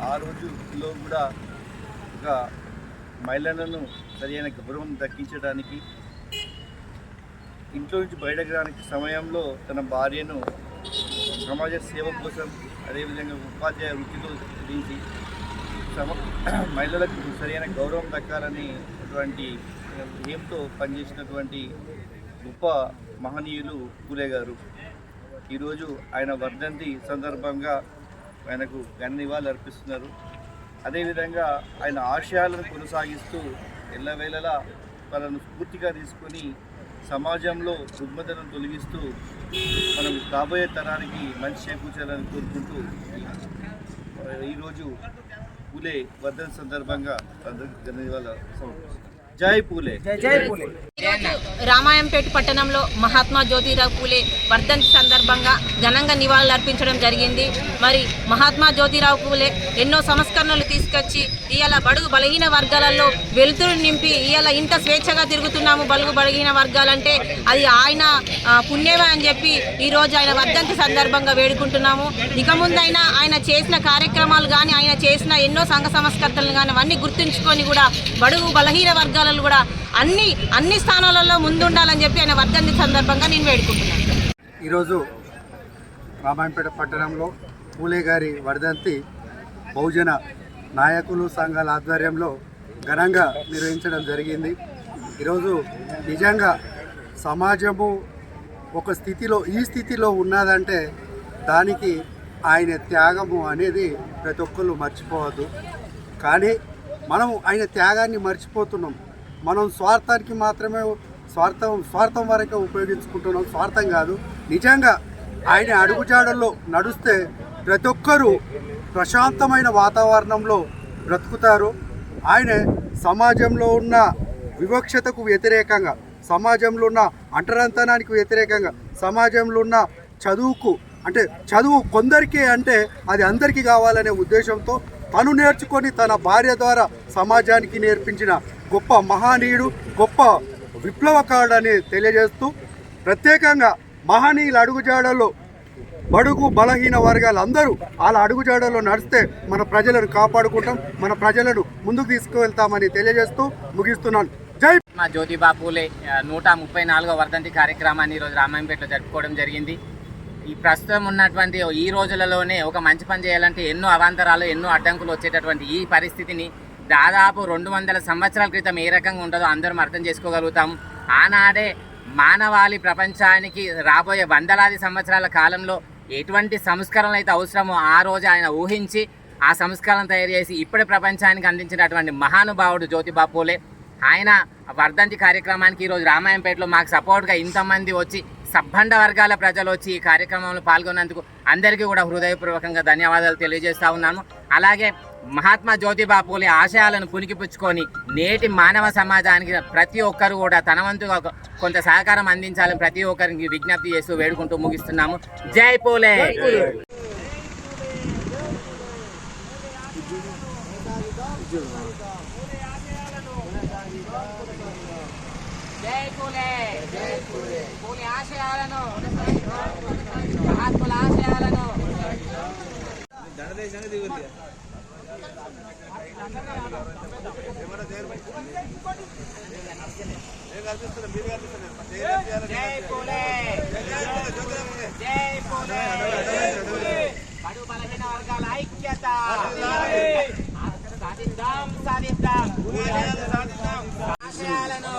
ఆ రోజులో కూడా ఒక మహిళలను సరైన గౌరవం దక్కించడానికి ఇంట్లో నుంచి బయటకు రానికి సమయంలో తన భార్యను సమాజ సేవ కోసం అదేవిధంగా ఉపాధ్యాయ వృత్తిలో దించి సమ మహిళలకు సరైన గౌరవం దక్కాలని అటువంటి ఏంతో పనిచేసినటువంటి గొప్ప మహనీయులు పూలే గారు. ఈరోజు ఆయన వర్ధంతి సందర్భంగా ఆయనకు ఘన నివాళులు అర్పిస్తున్నారు. అదేవిధంగా ఆయన ఆశయాలను కొనసాగిస్తూ ఎల్లవేళలా వాళ్ళను స్ఫూర్తిగా తీసుకొని సమాజంలో రుగ్మతలను తొలగిస్తూ మనం రాబోయే తరానికి మంచి చేకూర్చాలని కోరుకుంటూ ఈరోజు పూలే వర్ధన సందర్భంగా అందరికీ జై పూలే. జై పూలే. ఈరోజు రామాయంపేట పట్టణంలో మహాత్మా జ్యోతిరావు పూలే వర్ధంతి సందర్భంగా ఘనంగా నివాళులు అర్పించడం జరిగింది. మరి మహాత్మా జ్యోతిరావు పూలే ఎన్నో సంస్కరణలు తీసుకొచ్చి ఇవాళ బడుగు బలహీన వర్గాలలో వెలుతురు నింపి ఇవాళ ఇంత స్వేచ్ఛగా తిరుగుతున్నాము బలుగు బలహీన వర్గాలంటే అది ఆయన పుణ్యమే అని చెప్పి ఈరోజు ఆయన వర్ధంతి సందర్భంగా వేడుకుంటున్నాము. ఇక ముందైనా ఆయన చేసిన కార్యక్రమాలు కానీ ఆయన చేసిన ఎన్నో సంఘ సంస్కర్తలు కానీ అవన్నీ గుర్తుంచుకొని కూడా బడుగు బలహీన వర్గాలలో కూడా అన్ని అన్ని స్థానాలలో ముందుండాలని చెప్పి ఆయన వర్ధంతి సందర్భంగా నేను వేడుకుంటున్నాను. ఈరోజు రామాయణపేట పట్టణంలో పూలే గారి వర్ధంతి బహుజన నాయకులు సంఘాల ఆధ్వర్యంలో ఘనంగా నిర్వహించడం జరిగింది. ఈరోజు నిజంగా సమాజము ఒక స్థితిలో ఈ స్థితిలో ఉన్నదంటే దానికి ఆయన త్యాగము అనేది ప్రతి ఒక్కరు మర్చిపోవద్దు. కానీ మనం ఆయన త్యాగాన్ని మర్చిపోతున్నాం. మనం స్వార్థానికి మాత్రమే స్వార్థం స్వార్థం వరకే ఉపయోగించుకుంటున్నాం. స్వార్థం కాదు. నిజంగా ఆయన అడుగుజాడల్లో నడుస్తే ప్రతి ఒక్కరూ ప్రశాంతమైన వాతావరణంలో బ్రతుకుతారు. ఆయన సమాజంలో ఉన్న వివక్షతకు వ్యతిరేకంగా సమాజంలో ఉన్న అంటరంతనానికి వ్యతిరేకంగా సమాజంలో ఉన్న చదువుకు అంటే చదువు కొందరికే అంటే అది అందరికీ కావాలనే ఉద్దేశంతో తను నేర్చుకొని తన భార్య ద్వారా సమాజానికి నేర్పించిన గొప్ప మహానీయుడు గొప్ప విప్లవకారుడని తెలియజేస్తూ ప్రత్యేకంగా మహనీయుల అడుగుజాడల్లో బడుగు బలహీన వర్గాలు అందరూ వాళ్ళ అడుగుజాడల్లో నడిస్తే మన ప్రజలను కాపాడుకుంటాం మన ప్రజలను ముందుకు తీసుకువెళ్తామని తెలియజేస్తూ ముగిస్తున్నాను. జై మా జ్యోతిబా పూలే నూట ముప్పై నాలుగో వర్ధంతి కార్యక్రమాన్ని ఈరోజు రామాయంపేటలో జరుపుకోవడం జరిగింది. ఈ ప్రస్తుతం ఉన్నటువంటి ఈ రోజులలోనే ఒక మంచి పని చేయాలంటే ఎన్నో అవాంతరాలు ఎన్నో అడ్డంకులు వచ్చేటటువంటి ఈ పరిస్థితిని దాదాపు రెండు వందల సంవత్సరాల క్రితం ఏ రకంగా ఉంటుందో అందరం అర్థం చేసుకోగలుగుతాం. ఆనాడే మానవాళి ప్రపంచానికి రాబోయే వందలాది సంవత్సరాల కాలంలో ఎటువంటి సంస్కరణలు అయితే అవసరమో ఆ రోజు ఆయన ఊహించి ఆ సంస్కరణ తయారు చేసి ఇప్పటి ప్రపంచానికి అందించినటువంటి మహానుభావుడు జ్యోతిబా పూలే ఆయన వర్ధంతి కార్యక్రమానికి ఈరోజు రామాయంపేటలో మాకు సపోర్ట్గా ఇంతమంది వచ్చి సబ్బండ వర్గాల ప్రజలు వచ్చి ఈ కార్యక్రమంలో పాల్గొన్నందుకు అందరికీ కూడా హృదయపూర్వకంగా ధన్యవాదాలు తెలియజేస్తా ఉన్నాను. అలాగే మహాత్మా జ్యోతిబా పూలే ఆశయాలను పునికిపుచ్చుకొని నేటి మానవ సమాజానికి ప్రతి ఒక్కరు కూడా తన వంతుగా కొంత సహకారం అందించాలని ప్రతి ఒక్కరికి విజ్ఞప్తి చేస్తూ వేడుకుంటూ ముగిస్తున్నాము. జై పూలే! జై పూలే! జై పూలే! పూలే ఆశయాలను మహాత్ముల ఆశయాలను. పూలే జై పూలే బడు బలహీన వర్గాల ఐక్యత సాధిద్దాం సాధిద్దాం ఆశయాలను